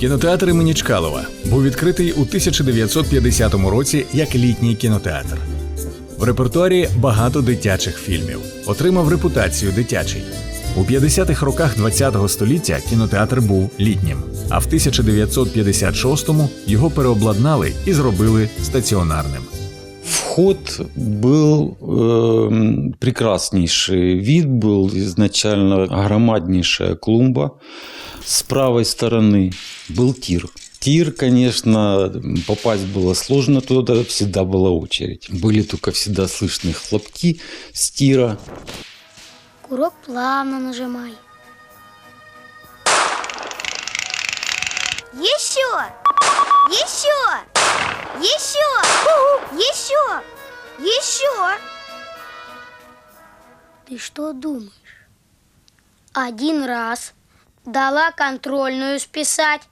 Кінотеатр імені Чкалова був відкритий у 1950 році як літній кінотеатр. В репертуарі багато дитячих фільмів. Отримав репутацію дитячий. У 50-х роках ХХ століття кінотеатр був літнім, а в 1956-му його переобладнали і зробили стаціонарним. Вход был эм, прекраснейший. Вид был изначально громаднейшая клумба. С правой стороны был тир. Тир, конечно, попасть было сложно туда, всегда была очередь. Были только всегда слышны хлопки с тира. Курок плавно нажимай. Еще! Еще! Еще! Еще! Еще! Ты что думаешь? Один раз дала контрольную списать.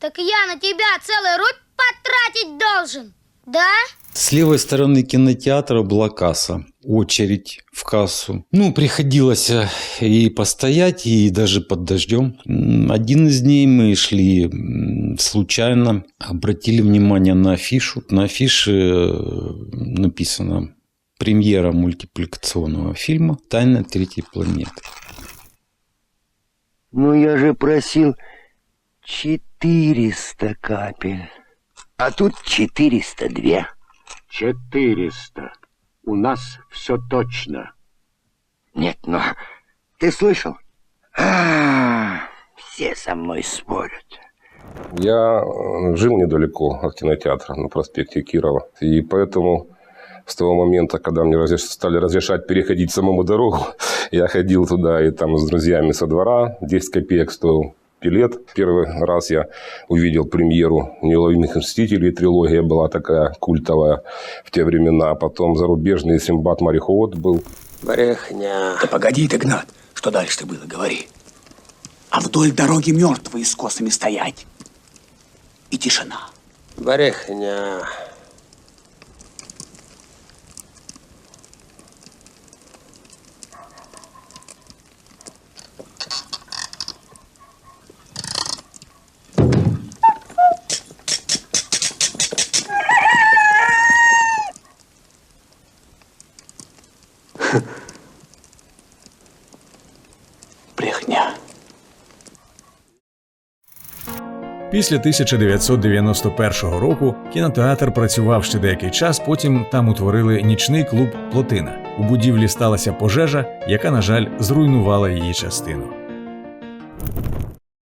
Так я на тебя целый руль потратить должен, да? С левой стороны кинотеатра была касса. Очередь в кассу. Ну, приходилось э, и постоять, и даже под дождем. Один из дней мы шли случайно, обратили внимание на афишу. На афише э, написано премьера мультипликационного фильма «Тайна третьей планеты». Ну, я же просил 400 капель. А тут 402. Четыреста. У нас все точно. Нет, но ты слышал? А, все со мной спорят. Я э, жил недалеко от кинотеатра на проспекте Кирова. И поэтому с того момента, когда мне разреш- стали разрешать переходить самому дорогу, я ходил туда и там с друзьями со двора. 10 копеек стоил билет. Первый раз я увидел премьеру «Неуловимых мстителей». Трилогия была такая культовая в те времена. Потом зарубежный «Симбат-мореход» был. Брехня. Да погоди ты, Гнат, что дальше-то было, говори. А вдоль дороги мертвые с косами стоять. И тишина. Брехня. Брехня. Після 1991 року кінотеатр працював ще деякий час. Потім там утворили нічний клуб Плотина. У будівлі сталася пожежа, яка, на жаль, зруйнувала її частину.